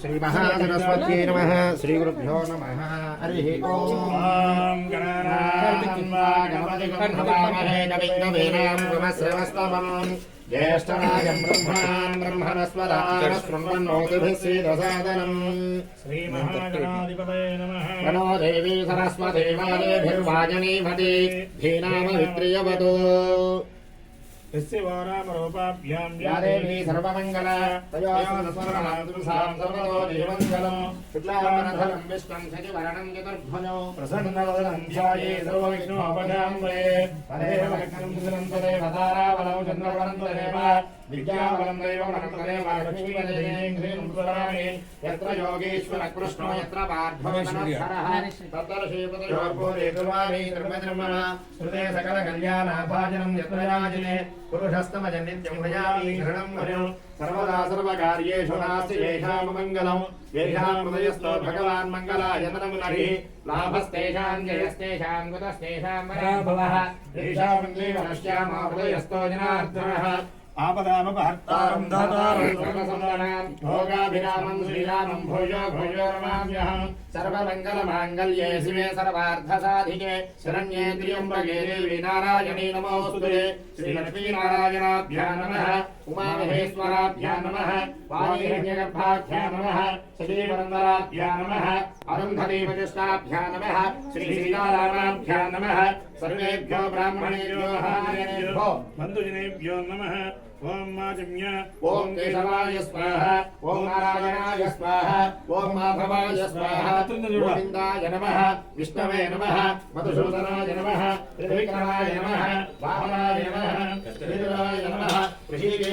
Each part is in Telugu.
శ్రీ మహాసరస్వతి నమ శ్రీ గురుభ్యో నమ హరి ఓం గణపతిమేనామశ్రవస్తవం జ్యేష్టనాగం బ్రహ్మణాం బ్రహ్మణస్వదానశృణ్వన్నోతిభిశ్రీరసాదనం మనో దేవీ సరస్వతీ వాదేభిర్వాజనీమతి ధీనామ విత్రియవతో सरस्वती मालेभिर्वाजनीमती धीनामवित्रियवतु यस्य वारामरूपाभ्यां या देवी सर्वमङ्गल तयोस्मरणातुसां सर्वतो देवमङ्गलम् शुक्लावनधरम् विष्णम् शशिवर्णम् चतुर्भुजौ प्रसन्नवदनं ध्याये सर्वविष्णोपजाम्बरे तदेव लग्नं सुदनं तदेव तारावलं यत्र योगेश्वर कृष्णो यत्र श्रुते सकलकल्याणाभाजनम् यत्र याजने पुरुषस्तमजन्नित्यमुभयामि घृणम् वनु सर्वदा सर्वकार्येषु नास्ति येषाम् मङ्गलम् येषाम् हृदयस्थो भगवान् मङ्गलायतनम् नरिः लाभस्तेषाम् जयस्तेषाम् कृतस्तेषाम् मराभवः येषाम् हृदयस्थो जनार्दनः। आपदामपहर्तारं धातारं सर्वसम्पदां भोगाभिरामं श्रीरामं भूयो भूयो रमाम्यहम् सर्वमङ्गलमाङ्गल्ये शिवे सर्वार्थसाधिके शरण्ये त्र्यम्बके देवी नारायणी श्रीलक्ष्मीनारायणाभ्यां नमः उमामहेश्वराभ्यां नमः वाणीहिरण्यगर्भाभ्यां नमः श्रीवरन्दराभ्यां नमः अरुन्धतीप्रतिष्ठाभ्यां नमः श्रीसीतारामाभ्यां नमः सर्वेभ्यो ब्राह्मणेभ्यो बन्धुजनेभ्यो नमः ॐ माजम्य ॐ केशवाय स्वाहा ॐ नारायणाय स्वाहा ॐ माधवाय स्वाहा गोविन्दाय नमः विष्णवे नमः मधुसूदनाय नमः त्रिविक्रमाय नमः वामनाय नमः श्रीधराय नमः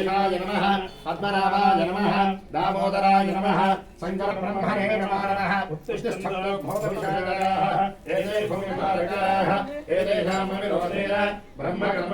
శ్రీశేషాయ నమ. పద్మనాభాయ నమ. దామోదరాయ నమ. శంకర బ్రహ్మణే నమ. బ్రహ్మ కర్మ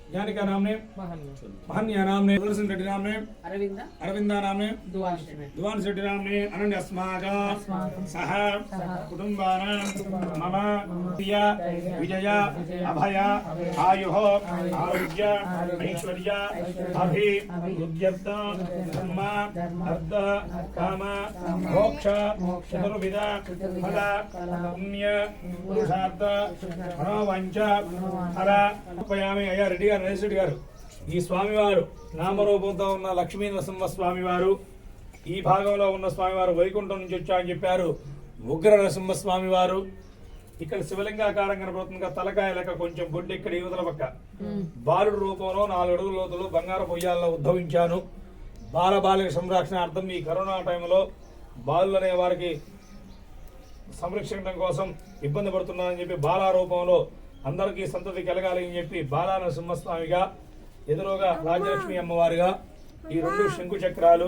यानी क्या नाम ने महन नाम ने तुलसी रेड्डी नाम ने अरविंदा? अरविंदा नाम ने दुवान रेड्डी नाम ने अनन्य अस्माक। सह। कुटुंबान मम। प्रिया। विजय। अभय। आयुः। आरोग्य। ऐश्वर्य। अभि। उद्यप्त धर्म। अर्थ काम। मोक्ष। चतुर्विद फल। पुण्य। पुरुषार्थ। मनोवांच फल। उपयामि। अय रेड्डी రెడ్డి గారు ఈ స్వామివారు నామరూపంతో ఉన్న లక్ష్మీ నరసింహ స్వామివారు ఈ భాగంలో ఉన్న స్వామివారు వైకుంఠం నుంచి వచ్చారని చెప్పారు. ఉగ్ర నరసింహ స్వామివారు ఇక్కడ శివలింగాకారం కనబడుతుందిగా తలకాయ లెక్క కొంచెం బొడ్డు ఇక్కడ యువతల పక్క. బాలుడు రూపంలో నాలుగు అడుగుల లోతులు బంగారు పొయ్యాల్లో ఉద్భవించాను. బాల బాలిక సంరక్షణార్థం ఈ కరోనా టైంలో బాలులు అనే వారికి సంరక్షించడం కోసం ఇబ్బంది పడుతున్నారని చెప్పి బాలా రూపంలో అందరికీ సంతతి కలగాలి అని చెప్పి బాలాన సింహస్వామిగా ఎదురుగా రాజలక్ష్మి అమ్మవారిగా ఈ రెండు శంకు చక్రాలు.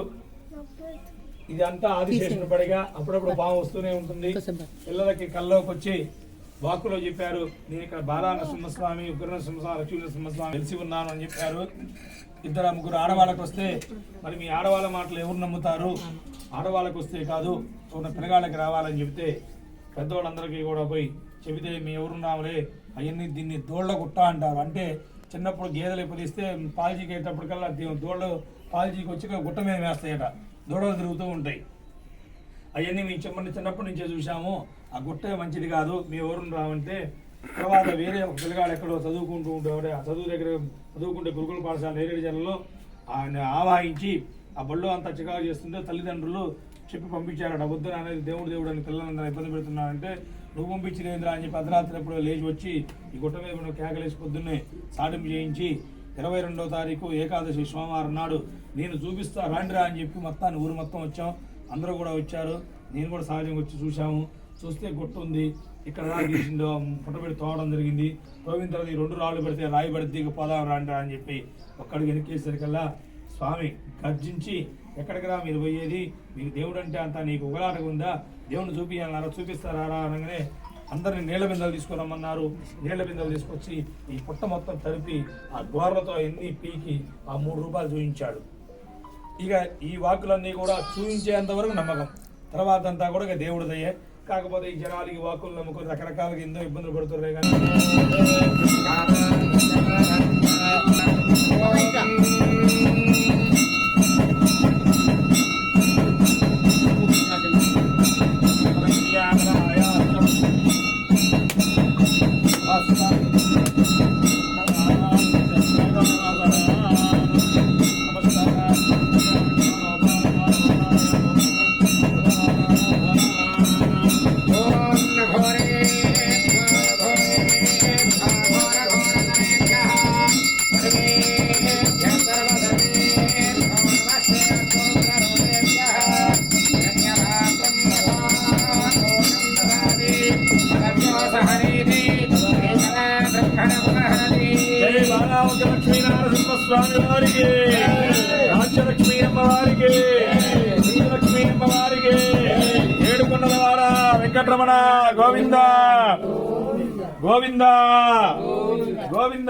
ఇదంతా ఆదిశేషుని పడిగా అప్పుడప్పుడు పాము వస్తూనే ఉంటుంది. పిల్లలకి కల్లోకి వచ్చి వాక్కులో చెప్పారు నేను ఇక్కడ బాలానరసింహస్వామి ఉగ్ర నరసింహస్వామి లక్ష్మీ నరసింహస్వామి తెలిసి ఉన్నాను అని చెప్పారు. ఇద్దరు ముగ్గురు ఆడవాళ్ళకు వస్తే మరి మీ ఆడవాళ్ళ మాటలు ఎవరు నమ్ముతారు? ఆడవాళ్ళకు వస్తే కాదు ఉన్న పిల్లగాళ్ళకి రావాలని చెప్తే పెద్దవాళ్ళందరికీ కూడా పోయి చెబితే మీ ఎవరున్నాములే అవన్నీ దీన్ని దోళ్ళ గుట్ట అంటారు. అంటే చిన్నప్పుడు గేదెలు ఎప్పుడిస్తే పాలజీకి అయ్యేటప్పటికల్లా దీ- దోళ్ళు పాలజీకి వచ్చి గుట్ట మీద వేస్తాయట. దూడలు తిరుగుతూ ఉంటాయి. అవన్నీ మేము చెప్పండి చిన్నప్పటి నుంచే చూసాము ఆ గుట్టే మంచిది కాదు. మీ ఎవరు రావంటే తర్వాత వేరే ఒక పిల్లగాడు ఎక్కడో చదువుకుంటూ ఉంటాడు ఆ చదువు దగ్గర చదువుకుంటే గురుకుల పాఠశాల నేరేడు జిల్లాలో ఆయన ఆవాహించి ఆ బళ్ళు అంతా చికాకు చేస్తుంటే తల్లిదండ్రులు చెప్పి పంపించారట వద్దు అనేది దేవుడు దేవుడు అని పిల్లలందరూ ఇబ్బంది పెడుతున్నారంటే నువ్వు పంపించలేదురా అని చెప్పి అర్ధరాత్రి ఎప్పుడు లేచి వచ్చి ఈ గుట్ట మీద నువ్వు కేకలేసి పొద్దున్నే సాటింపు చేయించి ఇరవై రెండవ తారీఖు ఏకాదశి సోమవారం నాడు నేను చూపిస్తా రాండిరా అని చెప్పి మొత్తాన్ని ఊరు మొత్తం వచ్చాం. అందరూ కూడా వచ్చారు. నేను కూడా సహజంగా వచ్చి చూశాము. చూస్తే గుట్ట ఉంది. ఇక్కడ రాయి పుట్టబెట్టి తోవడం జరిగింది. తోవిన తర్వాత ఈ రెండు రాళ్ళు పెడితే రాయి పడితే ఇక పోదాం రాండిరా అని చెప్పి ఒక్కడికి వెనక్కేసరికల్లా స్వామి గర్జించి ఎక్కడికి రా మీరు పోయేది? మీకు దేవుడు అంటే అంత నీకు ఉగలాటగా ఉందా? దేవుడిని చూపియన్నారా చూపిస్తారా అనగానే అందరిని నీళ్ళ బిందెలు తీసుకురమ్మన్నారు నీళ్ళ బిందెలు తీసుకొచ్చి ఈ పుట్ట మొత్తం తడిపి ఆ గోర్లతో ఎన్ని పీకి ఆ మూడు రూపాయలు చూపించాడు ఇక ఈ వాకులన్నీ కూడా చూపించేంత వరకు నమ్మకం. తర్వాత అంతా కూడా ఇక దేవుడు దయ్యే కాకపోతే ఈ జనాలు ఈ వాకులు నమ్ముకొని రకరకాలుగా ఎన్నో ఇబ్బందులు పడుతున్నాయి కానీ. ఓం వెంకటరమణ గోవింద. గోవింద. గోవింద.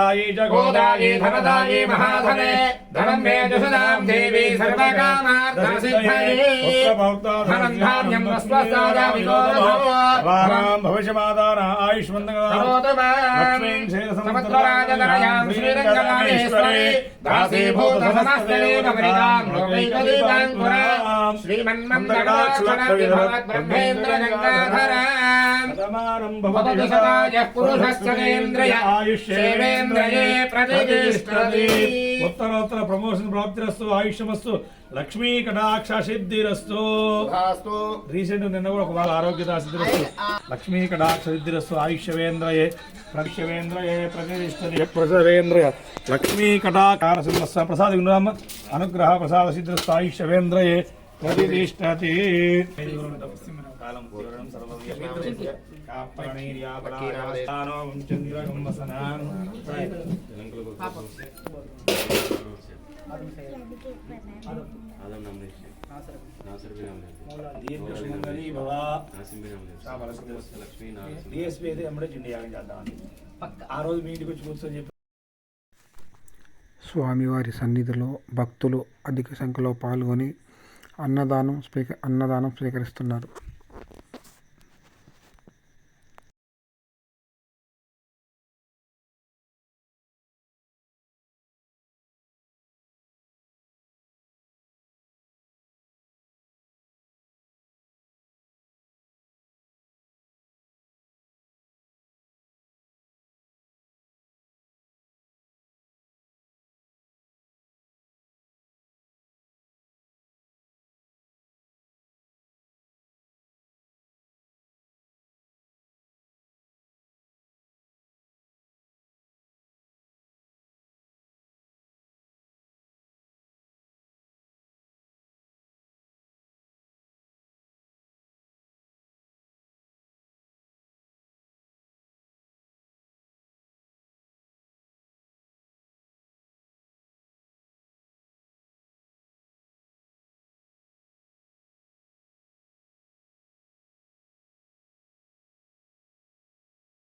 దేవేభ్యో విదదాత్యాజన్ ప్రచంద్రమాస్థిరదీర్ఘమాయుః అష్టదాయీ చ గోదాయీ ధనదాయీ మహాధనే. ధనం మే జసుదాం దేవీ వస్వసాదా వారాం భవిష్యమాదాన శ్రీరంగనాథేశ్వరి లోకైకదీపాం పురాం. శ్రీమన్మందగడాక్షణ బ్రహ్మేంద్ర గంగాధరాం. ఉత్తరోత్తర ప్రమోషన్ ప్రాప్తిరస్తు ఆయుష్యమస్తు లక్ష్మీ కటాక్ష సిద్ధిరస్తు రీసెంట్ నిన్న కూడా ఒక వాళ్ళ ఆరోగ్యత సిద్ధిరస్తు లక్ష్మీ కటాక్ష సిద్ధిరస్తు ఆయుష్యవేంద్రయే ప్రతిష్యవేంద్రయే ప్రతిష్టతి. ప్రసవేంద్రయ లక్ష్మీ కటాకార సిద్ధిరస్త ప్రసాద గుణరామ అనుగ్రహ ప్రసాద సిద్ధిరస్త ఆయుష్యవేంద్రయే ప్రతిష్టతి. స్వామివారి సన్నిధిలో భక్తులు అధిక సంఖ్యలో పాల్గొని అన్నదానం స్వీక అన్నదానం స్వీకరిస్తున్నారు.